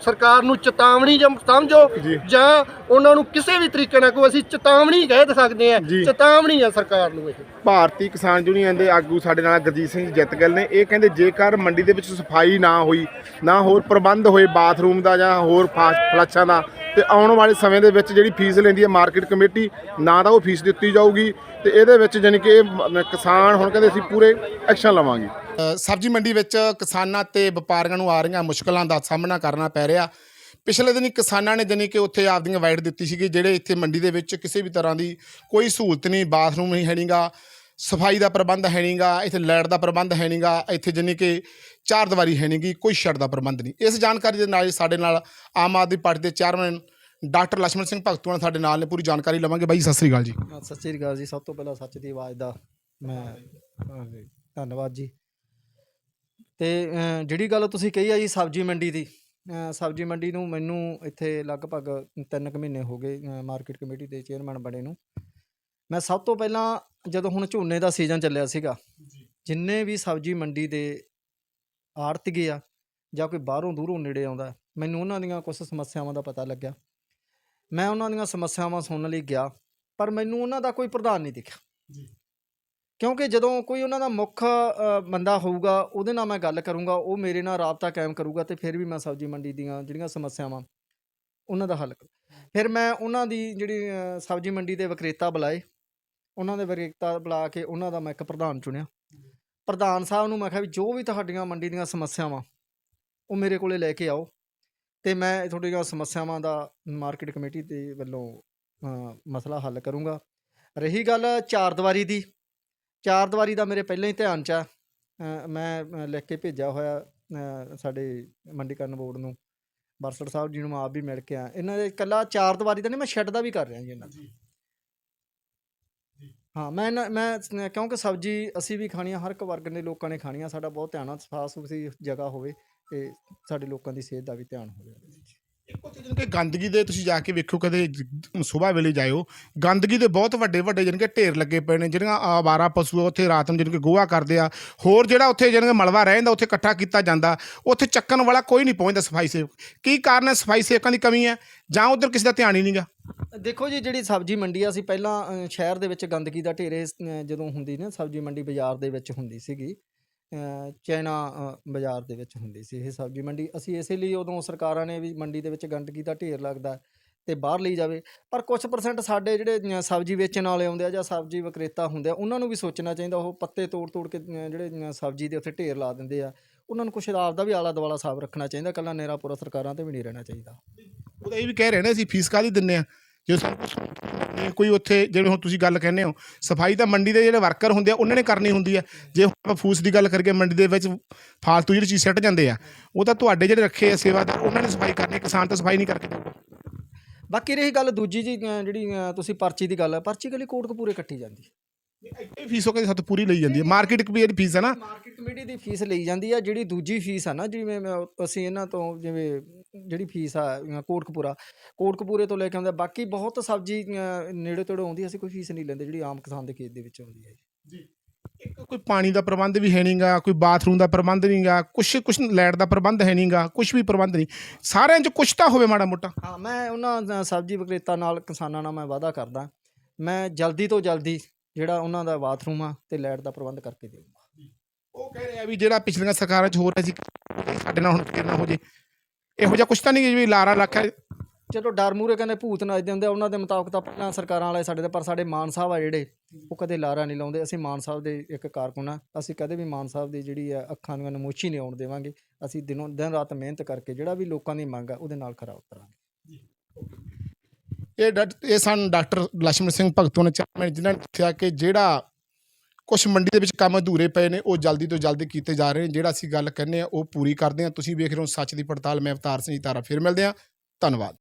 ਸਰਕਾਰ ਨੂੰ ਚੇਤਾਵਨੀ ਜਾਂ ਸਮਝੋ ਜਾਂ। ਉਹਨਾਂ ਨੂੰ ਕਿਸੇ ਵੀ ਤਰੀਕੇ ਨਾਲ ਕੋਈ ਅਸੀਂ ਚੇਤਾਵਨੀ ਕਹਿ ਦੇ ਸਕਦੇ ਆ। ਚੇਤਾਵਨੀ ਆ ਸਰਕਾਰ ਨੂੰ ਇਹ। ਭਾਰਤੀ ਕਿਸਾਨ ਯੂਨੀਅਨ ਦੇ ਆਗੂ ਸਾਡੇ ਨਾਲ ਗੁਰਜੀਤ ਸਿੰਘ ਜੀ ਜਿੱਤ ਗਏ ਨੇ ਇਹ ਕਹਿੰਦੇ ਜੇਕਰ ਮੰਡੀ ਦੇ ਵਿੱਚ ਸਫ਼ਾਈ ਨਾ ਹੋਈ ਨਾ ਹੋਰ ਪ੍ਰਬੰਧ ਹੋਏ ਬਾਥਰੂਮ ਦਾ ਜਾਂ ਹੋਰ ਫਾਸਟ ਫਲੱਸ਼ਾਂ ਦਾ ਤੇ ਆਉਣ ਵਾਲੇ ਸਮੇਂ ਦੇ ਵਿੱਚ ਜਿਹੜੀ ਫੀਸ ਲੈਂਦੀ ਹੈ ਮਾਰਕੀਟ ਕਮੇਟੀ, ਨਾ ਤਾਂ ਉਹ ਫੀਸ ਦਿੱਤੀ ਜਾਊਗੀ ਤੇ ਇਹਦੇ ਵਿੱਚ ਜਾਣੀ ਕਿ ਇਹ ਕਿਸਾਨ ਹੁਣ ਕਹਿੰਦੇ ਅਸੀਂ ਪੂਰੇ ਐਕਸ਼ਨ ਲਵਾਂਗੇ। ਸਬਜ਼ੀ ਮੰਡੀ ਵਿੱਚ ਕਿਸਾਨਾਂ ਤੇ ਵਪਾਰੀਆਂ ਨੂੰ ਆ ਰਹੀਆਂ ਮੁਸ਼ਕਲਾਂ ਦਾ ਸਾਹਮਣਾ ਕਰਨਾ ਪੈ ਰਿਹਾ। ਪਿਛਲੇ ਦਿਨੀ ਕਿਸਾਨਾਂ ਨੇ ਜਾਣੀ ਕਿ ਉੱਥੇ ਆਪਦੀਆਂ ਵਾਈਟ ਦਿੱਤੀ ਸੀਗੀ, ਜਿਹੜੇ ਇੱਥੇ ਮੰਡੀ ਦੇ ਵਿੱਚ ਕਿਸੇ ਵੀ ਤਰ੍ਹਾਂ ਦੀ ਕੋਈ ਸਹੂਲਤ ਨਹੀਂ, ਬਾਥਰੂਮ ਨਹੀਂ ਹੈ ਨਹੀਂਗਾ ਸਫ਼ਾਈ ਦਾ ਪ੍ਰਬੰਧ ਹੈ ਨਹੀਂਗਾ ਇੱਥੇ ਲਾਈਟ ਦਾ ਪ੍ਰਬੰਧ ਹੈ ਨਹੀਂਗਾ ਇੱਥੇ ਜਿੰਨੀ ਕਿ ਚਾਰ ਦੀਵਾਰੀ ਹੈ ਨਹੀਂਗੀ ਕੋਈ ਸ਼ੈਡ ਦਾ ਪ੍ਰਬੰਧ ਨਹੀਂ। ਇਸ ਜਾਣਕਾਰੀ ਦੇ ਨਾਲ ਸਾਡੇ ਨਾਲ ਆਮ ਆਦਮੀ ਪਾਰਟੀ ਦੇ ਚੇਅਰਮੈਨ ਡਾਕਟਰ ਲక్ష్మణ ਸਿੰਘ ਭਗਤੂਆਣ ਸਾਡੇ ਨਾਲ ਨੇ, ਪੂਰੀ ਜਾਣਕਾਰੀ ਲਵਾਂਗੇ। ਬਾਈ, ਸਤਿ ਸ੍ਰੀ ਅਕਾਲ ਜੀ। ਸਤਿ ਸ੍ਰੀ ਅਕਾਲ ਜੀ। ਸਭ ਤੋਂ ਪਹਿਲਾਂ ਸੱਚ ਦੀ ਆਵਾਜ਼ ਦਾ ਮੈਂ ਧੰਨਵਾਦ ਜੀ। ਤੇ ਜਿਹੜੀ ਗੱਲ ਤੁਸੀਂ ਕਹੀ ਆ ਜੀ ਸਬਜ਼ੀ ਮੰਡੀ ਦੀ ਸਬਜ਼ੀ ਮੰਡੀ ਨੂੰ ਮੈਨੂੰ ਇੱਥੇ ਲਗਭਗ 3 ਕੁ ਮਹੀਨੇ ਹੋ ਗਏ ਮਾਰਕੀਟ ਕਮੇਟੀ ਦੇ ਚੇਅਰਮੈਨ ਬਣੇ ਨੂੰ। ਮੈਂ ਸਭ ਤੋਂ ਪਹਿਲਾਂ ਜਦੋਂ ਹੁਣ ਝੋਨੇ ਦਾ ਸੀਜ਼ਨ ਚੱਲਿਆ ਸੀਗਾ ਜਿੰਨੇ ਵੀ ਸਬਜ਼ੀ ਮੰਡੀ ਦੇ ਆੜਤੀਏ ਆ ਜਾਂ ਕੋਈ ਬਾਹਰੋਂ ਦੂਰੋਂ ਨੇੜੇ ਆਉਂਦਾ ਮੈਨੂੰ ਉਹਨਾਂ ਦੀਆਂ ਕੁਝ ਸਮੱਸਿਆਵਾਂ ਦਾ ਪਤਾ ਲੱਗਿਆ। ਮੈਂ ਉਹਨਾਂ ਦੀਆਂ ਸਮੱਸਿਆਵਾਂ ਸੁਣਨ ਲਈ ਗਿਆ ਪਰ ਮੈਨੂੰ ਉਹਨਾਂ ਦਾ ਕੋਈ ਪ੍ਰਧਾਨ ਨਹੀਂ ਦਿਖਿਆ। ਕਿਉਂਕਿ ਜਦੋਂ ਕੋਈ ਉਹਨਾਂ ਦਾ ਮੁੱਖ ਬੰਦਾ ਹੋਊਗਾ ਉਹਦੇ ਨਾਲ ਮੈਂ ਗੱਲ ਕਰੂੰਗਾ ਉਹ ਮੇਰੇ ਨਾਲ ਰਾਬਤਾ ਕਾਇਮ ਕਰੂਗਾ ਤੇ ਫਿਰ ਵੀ ਮੈਂ ਸਬਜ਼ੀ ਮੰਡੀ ਦੀਆਂ ਜਿਹੜੀਆਂ ਸਮੱਸਿਆਵਾਂ ਉਹਨਾਂ ਦਾ ਹੱਲ ਫਿਰ ਮੈਂ ਉਹਨਾਂ ਦੀ ਜਿਹੜੀ ਸਬਜ਼ੀ ਮੰਡੀ ਦੇ ਵਿਕਰੇਤਾ ਬੁਲਾਏ ਉਹਨਾਂ ਦੇ ਵਿਕਰੇਤਾ ਬੁਲਾ ਕੇ ਉਹਨਾਂ ਦਾ ਮੈਂ ਇੱਕ ਪ੍ਰਧਾਨ ਚੁਣਿਆ। ਪ੍ਰਧਾਨ ਸਾਹਿਬ ਨੂੰ ਮੈਂ ਕਿਹਾ ਵੀ ਜੋ ਵੀ ਤੁਹਾਡੀਆਂ ਮੰਡੀ ਦੀਆਂ ਸਮੱਸਿਆਵਾਂ ਉਹ ਮੇਰੇ ਕੋਲੇ ਲੈ ਕੇ ਆਓ ਤੇ ਮੈਂ ਤੁਹਾਡੀਆਂ ਸਮੱਸਿਆਵਾਂ ਦਾ ਮਾਰਕੀਟ ਕਮੇਟੀ ਦੇ ਵੱਲੋਂ ਮਸਲਾ ਹੱਲ ਕਰੂੰਗਾ। ਰਹੀ ਗੱਲ ਚਾਰ ਦੀਵਾਰੀ ਦੀ। ਚਾਰ ਦੀਵਾਰੀ ਦਾ ਮੇਰੇ ਪਹਿਲਾਂ ਹੀ ਧਿਆਨ 'ਚ ਆ। ਮੈਂ ਅ, ਲਿਖ ਕੇ ਭੇਜਿਆ ਹੋਇਆ ਸਾਡੇ ਮੰਡੀਕਰਨ ਬੋਰਡ ਨੂੰ। ਬਰਸੜ ਸਾਹਿਬ ਜੀ ਨੂੰ ਆਪ ਵੀ ਮਿਲ ਕੇ ਆ ਇਹਨਾਂ ਦੇ ਇਕੱਲਾ ਚਾਰ ਦੀਵਾਰੀ ਦਾ ਨਹੀਂ ਮੈਂ ਸ਼ੈੱਡ ਦਾ ਵੀ ਕਰ ਰਿਹਾ ਜੀ ਇਹਨਾਂ ਦਾ। ਹਾਂ, ਮੈਂ ਨਾ, ਮੈਂ ਸ- ਕਿਉਂਕਿ ਸਬਜ਼ੀ ਅਸੀਂ ਵੀ ਖਾਣੀ ਆ, ਹਰ ਇੱਕ ਵਰਗ ਦੇ ਲੋਕਾਂ ਨੇ ਖਾਣੀ ਆ, ਸਾਡਾ ਬਹੁਤ ਧਿਆਨ ਆ, ਸਾਫ਼ ਸੁਥਰੀ ਜਗ੍ਹਾ ਹੋਵੇ ਤੇ ਸਾਡੇ ਲੋਕਾਂ ਦੀ ਸਿਹਤ ਦਾ ਵੀ ਧਿਆਨ ਹੋਵੇ ਉਹਦੇ ਵਿੱਚ। ਇੱਕ ਉੱਥੇ ਜਾਣੀ ਕਿ ਗੰਦਗੀ ਦੇ ਤੁਸੀਂ ਜਾ ਕੇ ਵੇਖੋ, ਕਦੇ ਸਵੇਰ ਵੇਲੇ ਜਾਇਓ, ਗੰਦਗੀ ਦੇ ਬਹੁਤ ਵੱਡੇ ਵੱਡੇ ਜਾਣੀ ਕਿ ਢੇਰ ਲੱਗੇ ਪਏ ਨੇ, ਜਿਹੜੀਆਂ ਆਵਾਰਾ ਪਸ਼ੂ ਆ, ਉੱਥੇ ਰਾਤ ਨੂੰ ਜਾਣੀ ਕਿ ਗੋਹਾ ਕਰਦੇ ਆ, ਹੋਰ ਜਿਹੜਾ ਉੱਥੇ ਜਾਣੀ ਕਿ ਮਲਵਾ ਰਹਿ ਜਾਂਦਾ ਉੱਥੇ ਇਕੱਠਾ ਕੀਤਾ ਜਾਂਦਾ, ਉੱਥੇ ਚੱਕਣ ਵਾਲਾ ਕੋਈ ਨਹੀਂ ਪਹੁੰਚਦਾ ਸਫ਼ਾਈ ਸੇਵਕ। ਕੀ ਕਾਰਨ ਹੈ ਸਫ਼ਾਈ ਸੇਵਕਾਂ ਦੀ ਕਮੀ ਹੈ? ਜਾਂ ਉਧਰ ਕਿਸੇ ਦਾ ਧਿਆਨ ਹੀ ਨਹੀਂਗਾ ਦੇਖੋ ਜੀ ਜਿਹੜੀ ਸਬਜ਼ੀ ਮੰਡੀ ਆ ਅਸੀਂ ਪਹਿਲਾਂ ਅ, ਸ਼ਹਿਰ ਦੇ ਵਿੱਚ ਗੰਦਗੀ ਦਾ ਢੇਰੇ ਅ, ਜਦੋਂ ਹੁੰਦੀ ਨਾ ਸਬਜ਼ੀ ਮੰਡੀ ਬਾਜ਼ਾਰ ਦੇ ਵਿੱਚ ਹੁੰਦੀ ਸੀਗੀ ਅ, ਚਾਈਨਾ ਅ, ਬਾਜ਼ਾਰ ਦੇ ਵਿੱਚ ਹੁੰਦੀ ਸੀ ਇਹ ਸਬਜ਼ੀ ਮੰਡੀ। ਅਸੀਂ ਇਸੇ ਲਈ ਉਦੋਂ ਸਰਕਾਰਾਂ ਨੇ ਵੀ ਮੰਡੀ ਦੇ ਵਿੱਚ ਗੰਦਗੀ ਦਾ ਢੇਰ ਲੱਗਦਾ ਤੇ ਬਾਹਰ ਲਈ ਜਾਵੇ। ਪਰ ਕੁਝ ਪਰਸੈਂਟ ਸਾਡੇ ਜਿਹੜੇ ਅ, ਸਬਜ਼ੀ ਵੇਚਣ ਵਾਲੇ ਆਉਂਦੇ ਆ ਜਾਂ ਸਬਜ਼ੀ ਵਿਕਰੇਤਾ ਹੁੰਦੇ ਆ ਉਹਨਾਂ ਨੂੰ ਵੀ ਸੋਚਣਾ ਚਾਹੀਦਾ। ਉਹ ਪੱਤੇ ਤੋੜ ਤੋੜ ਕੇ ਅ, ਜਿਹੜੇ ਅ, ਸਬਜ਼ੀ ਦੇ ਉੱਤੇ ਢੇਰ ਲਾ ਦਿੰਦੇ ਆ ਉਹਨਾਂ ਨੂੰ ਕੁਛ ਆਪਦਾ ਵੀ ਆਲਾ ਦੁਆਲਾ ਸਾਫ਼ ਰੱਖਣਾ ਚਾਹੀਦਾ। ਕੱਲਾ ਨੇਰਾ ਸਰਕਾਰਾਂ ਤੇ ਵੀ ਨਹੀਂ ਰਹਿਣਾ ਚਾਹੀਦਾ। ਉਹ ਤਾਂ ਇਹ ਵੀ ਕਹਿ ਰਹੇ ਨੇ ਅਸੀਂ ਫੀਸ ਕਾਹਦੀ ਦਿੰਨੇ ਆ? ਜੇ ਕੋਈ ਉੱਥੇ ਜਿਵੇਂ ਹੁਣ ਤੁਸੀਂ ਗੱਲ ਕਹਿੰਦੇ ਹੋ ਸਫ਼ਾਈ ਤਾਂ ਮੰਡੀ ਦੇ ਜਿਹੜੇ ਵਰਕਰ ਹੁੰਦੇ ਆ ਉਹਨਾਂ ਨੇ ਕਰਨੀ ਹੁੰਦੀ ਆ। ਜੇ ਹੁਣ ਆਪਾਂ ਫੂਸ ਦੀ ਗੱਲ ਕਰਕੇ ਮੰਡੀ ਦੇ ਵਿੱਚ ਫਾਲਤੂ ਜਿਹੜੀ ਚੀਜ਼ ਸਿੱਟ ਜਾਂਦੇ ਆ ਉਹ ਤਾਂ ਤੁਹਾਡੇ ਜਿਹੜੇ ਰੱਖੇ ਆ ਸੇਵਾਦਾਰ ਉਹਨਾਂ ਨੇ ਸਫ਼ਾਈ ਕਰਨੀ ਕਿਸਾਨ ਤਾਂ ਸਫ਼ਾਈ ਨਹੀਂ ਕਰਕੇ ਦੇਊਗਾ ਬਾਕੀ ਰਹੀ ਗੱਲ ਦੂਜੀ ਜੀ ਜਿਹੜੀ ਤੁਸੀਂ ਪਰਚੀ ਦੀ ਗੱਲ ਹੈ ਪਰਚੀ ਕੋਟ ਕਪੂਰੇ ਕੱਟੀ ਜਾਂਦੀ। ਹੈ ਇਹ ਫੀਸ ਉਹ ਕਹਿੰਦੇ ਸਾਥੋਂ ਪੂਰੀ ਲਈ ਜਾਂਦੀ ਹੈ ਮਾਰਕੀਟ ਕਮੇਟੀ ਫੀਸ ਹੈ ਨਾ। ਮਾਰਕੀਟ ਕਮੇਟੀ ਦੀ ਫੀਸ ਲਈ ਜਾਂਦੀ ਆ ਜਿਹੜੀ ਦੂਜੀ ਫੀਸ ਆ ਨਾ ਜਿਵੇਂ ਅਸੀਂ ਇਹਨਾਂ ਤੋਂ ਜਿਵੇਂ ਜਿਹੜੀ ਫੀਸ ਆ ਅ, ਕੋਟਕਪੂਰਾ ਕੋਟਕਪੂਰੇ ਤੋਂ ਲੈ ਕੇ ਆਉਂਦੇ। ਬਾਕੀ ਬਹੁਤ ਸਬਜ਼ੀ ਅ, ਨੇੜੇ ਤੇੜੇ ਆਉਂਦੀ ਅਸੀਂ ਕੋਈ ਫੀਸ ਨਹੀਂ ਲੈਂਦੇ ਜਿਹੜੀ ਆਮ ਕਿਸਾਨ ਦੇ ਖੇਤ ਦੇ ਵਿੱਚ ਆਉਂਦੀ ਹੈ ਇੱਕ ਕੋਈ ਪਾਣੀ ਦਾ ਪ੍ਰਬੰਧ ਵੀ ਹੈ ਨਹੀਂਗਾ ਕੋਈ ਬਾਥਰੂਮ ਦਾ ਪ੍ਰਬੰਧ ਨਹੀਂਗਾ ਕੁਛ ਕੁਛ ਲਾਈਟ ਦਾ ਪ੍ਰਬੰਧ ਹੈ ਨਹੀਂਗਾ ਕੁਛ ਵੀ ਪ੍ਰਬੰਧ ਨਹੀਂ। ਸਾਰਿਆਂ 'ਚ ਕੁਛ ਤਾਂ ਹੋਵੇ ਮਾੜਾ ਮੋਟਾ। ਹਾਂ ਮੈਂ ਉਹਨਾਂ ਦਾ ਸਬਜ਼ੀ ਵਿਕਰੇਤਾ ਨਾਲ ਕਿਸਾਨਾਂ ਨਾਲ ਮੈਂ ਵਾਅਦਾ ਕਰਦਾ। ਮੈਂ ਜਲਦੀ ਤੋਂ ਜਲਦੀ ਜਿਹੜਾ ਉਹਨਾਂ ਦਾ ਬਾਥਰੂਮ ਆ ਤੇ ਲਾਈਟ ਦਾ ਪ੍ਰਬੰਧ ਕਰਕੇ ਦੇਵਾਂਗਾ ਉਹ ਕਹਿ ਰਹੇ ਵੀ ਜਿਹੜਾ ਪਿਛਲੀਆਂ ਸਰਕਾਰਾਂ 'ਚ ਹੋ ਰਿਹਾ ਸੀ ਸਾਡੇ ਨਾਲ ਹੁਣ ਫੇਰ ਨਾ ਹੋ ਜੇ। ਇਹੋ ਜਿਹਾ ਕੁਛ ਤਾਂ ਨਹੀਂ ਵੀ ਲਾਰਾ ਲੱਖ ਹੈ ਚਲੋ ਡਰ ਮੂਰੇ ਕਹਿੰਦੇ ਭੂਤ ਨੱਚਦੇ ਹੁੰਦੇ ਆ, ਉਹਨਾਂ ਦੇ ਮੁਤਾਬਕ ਤਾਂ ਪਹਿਲਾਂ ਸਰਕਾਰਾਂ ਵਾਲੇ ਸਾਡੇ ਦੇ ਪਰ ਸਾਡੇ ਮਾਨ ਸਾਹਿਬ ਆ ਜਿਹੜੇ ਉਹ ਕਦੇ ਲਾਰਾ ਨਹੀਂ ਲਾਉਂਦੇ। ਅਸੀਂ ਮਾਨ ਸਾਹਿਬ ਦੇ ਇੱਕ ਕਾਰਕੁਨ ਆ। ਅਸੀਂ ਕਦੇ ਵੀ ਮਾਨ ਸਾਹਿਬ ਦੀ ਜਿਹੜੀ ਆ ਅੱਖਾਂ ਨੂੰ ਨਮੋਸ਼ੀ ਨਹੀਂ ਆਉਣ ਦੇਵਾਂਗੇ। ਅਸੀਂ ਦਿਨੋਂ ਦਿਨ ਰਾਤ ਮਿਹਨਤ ਕਰਕੇ ਜਿਹੜਾ ਵੀ ਲੋਕਾਂ ਦੀ ਮੰਗ ਆ ਉਹਦੇ ਨਾਲ ਖਰਾ ਉਤਰਾਂਗੇ। ਇਹ ਡਾਕ- ਇਹ ਸਨ ਡਾਕਟਰ ਲక్ష్ਮਣ ਸਿੰਘ ਭਗਤੋਂ ਨੇ ਚੇਅਰਮੈਨ ਜਿਨ੍ਹਾਂ ਨੇ ਦੱਸਿਆ ਕਿ ਜਿਹੜਾ ਕੁਝ ਮੰਡੀ ਦੇ ਵਿੱਚ ਕੰਮ ਅਧੂਰੇ ਪਏ ਨੇ, ਉਹ ਜਲਦੀ ਤੋਂ ਜਲਦੀ ਕੀਤੇ ਜਾ ਰਹੇ ਨੇ, ਜਿਹੜਾ ਅਸੀਂ ਗੱਲ ਕਹਿੰਦੇ ਆ ਉਹ ਪੂਰੀ ਕਰਦੇ ਆ ਤੁਸੀਂ ਵੇਖ ਰਹੇ ਹੋ ਸੱਚ ਦੀ ਪੜਤਾਲ, ਮੈਂ ਅਵਤਾਰ ਸਿੰਘ ਜੀ ਤਾਰਾ, ਫਿਰ ਮਿਲਦੇ ਆ ਧੰਨਵਾਦ।